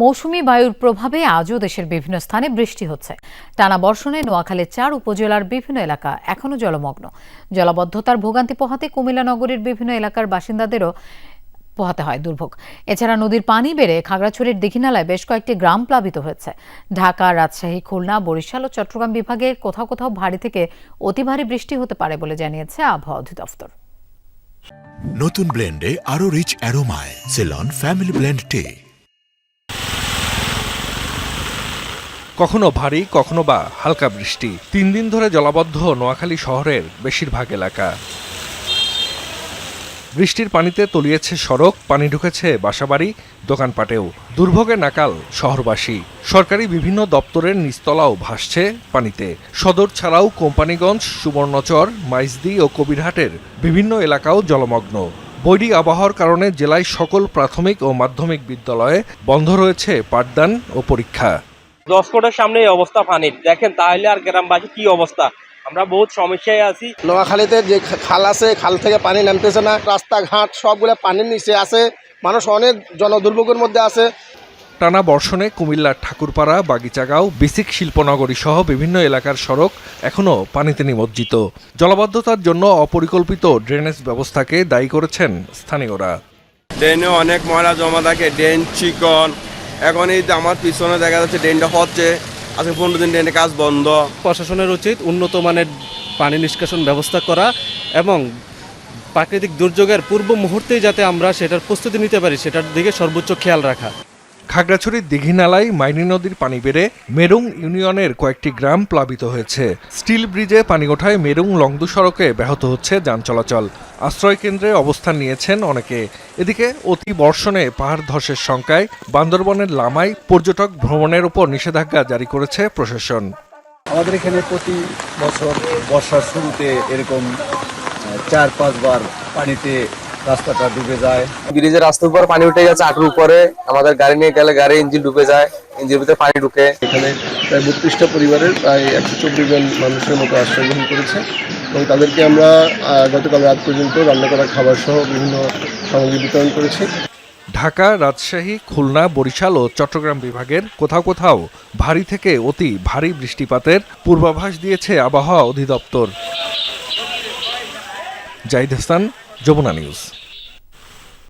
মৌসুমী বায়ুর প্রভাবে আজও দেশের বিভিন্ন স্থানে বৃষ্টি হচ্ছে। টানা বর্ষণে নোয়াখালীর চার উপজেলার বিভিন্ন এলাকা এখনও জলমগ্ন। জলাবদ্ধতার ভোগান্তি পোহাতে কুমিল্লা নগরীর বিভিন্ন এলাকার বাসিন্দাদেরও পোহাতে হয় দুর্ভোগ। এছাড়া নদীর পানি বেড়ে খাগড়াছড়ির দীঘিনালায় বেশ কয়েকটি গ্রাম প্লাবিত হয়েছে। ঢাকা, রাজশাহী, খুলনা, বরিশাল ও চট্টগ্রাম বিভাগে কোথাও কোথাও ভারী থেকে অতি ভারী বৃষ্টি হতে পারে বলে জানিয়েছে আবহাওয়া অধিদপ্তর। নতুন ব্লেন্ডে আরও রিচ অ্যারোমায়, সেলন, ফ্যামিলি ব্লেন্ড টে। কখনো ভারী, কখনো বা হালকা বৃষ্টি। তিন দিন ধরে জলাবদ্ধ নোয়াখালী শহরের বেশিরভাগ এলাকা। বৃষ্টির পানিতে তলিয়েছে সড়ক, পানি ঢুকেছে বাসাবাড়ি, দোকানপাটেও। দুর্ভোগে নাকাল শহরবাসী। সরকারি বিভিন্ন দপ্তরের নিচতলাও ভাসছে পানিতে। সদর ছাড়াও কোম্পানিগঞ্জ, সুবর্ণচর, মাইজদি ও কবিরহাটের বিভিন্ন এলাকাও জলমগ্ন। বৈরী আবহাওয়ার কারণে জেলায় সকল প্রাথমিক ও মাধ্যমিক বিদ্যালয়ে বন্ধ রয়েছে পাঠদান ও পরীক্ষা। দশ কোটের সামনে এই অবস্থা পানির। দেখেন তাহলে আর গ্রামবাসী কি অবস্থা? আমরা বহুত সমস্যায় আছি। নোয়াখালীতে যে খাল আছে খাল থেকে পানি নামতেছে না। রাস্তাঘাট সবগুলো পানির নিচে আছে। মানুষ অনেক জনদুর্ভোগের মধ্যে আছে। টানা বর্ষণে কুমিল্লার ঠাকুরপাড়া বাগিচাগাঁও বিসিক শিল্পনগরী সহ বিভিন্ন এলাকার সড়ক এখনও পানিতে নিমজ্জিত। জলাবদ্ধতার জন্য অপরিকল্পিত ড্রেনেজ ব্যবস্থাকে দায়ী করেছেন স্থানীয়রা। ড্রেনে অনেক ময়লা জমা থাকে। ড্রেন চিকন এখন এই যে আমার পিছনে দেখা যাচ্ছে ড্রেনটা হচ্ছে, আজকে পনেরো দিন ড্রেনের কাজ বন্ধ। প্রশাসনের উচিত উন্নত মানের পানি নিষ্কাশন ব্যবস্থা করা এবং প্রাকৃতিক দুর্যোগের পূর্ব মুহূর্তেই যাতে আমরা সেটার প্রস্তুতি নিতে পারি, সেটার দিকে সর্বোচ্চ খেয়াল রাখা। খাগড়াছড়ির দীঘিনালায় মাইনি নদীর পানি বেড়ে মেরুং ইউনিয়নের কয়েকটি গ্রাম প্লাবিত হয়েছে। স্টিল ব্রিজে পানি ওঠায় মেরুং লংদু সড়কে ব্যাহত হচ্ছে যান চলাচল। আশ্রয় কেন্দ্রে অবস্থান নিয়েছেন অনেকে। এদিকে অতি বর্ষণে পাহাড় ধসের শঙ্কায় বান্দরবনের লামায় পর্যটক ভ্রমণের উপর নিষেধাজ্ঞা জারি করেছে প্রশাসন। আমাদের এখানে প্রতি বছর বর্ষার শুরুতে এরকম চার পাঁচবার পানিতে রাস্তাটা ডুবে যায়। ব্রিজের রাস্তার উপর পানি উঠে গেছে আটুর উপরে। আমাদের গাড়ি নিয়ে গেলে গাড়ি ইঞ্জিন ডুবে যায় ইঞ্জিনের ভিতরে পানি ঢুকে। এখানে প্রায় বত্রিশটা পরিবারের প্রায় একশো চব্বিশ জন মানুষের মতো আশ্রয় গ্রহণ করেছে। এবং তাদেরকে আমরা গতকাল রাত পর্যন্ত রান্না করা খাবার সহ বিভিন্ন সামগ্রী বিতরণ করেছি। ঢাকা রাজশাহী খুলনা বরিশাল ও চট্টগ্রাম বিভাগের কোথাও কোথাও ভারী থেকে অতি ভারী বৃষ্টিপাতের পূর্বাভাস দিয়েছে আবহাওয়া অধিদপ্তর। জাহিদ হাসান যমুনা নিউজ।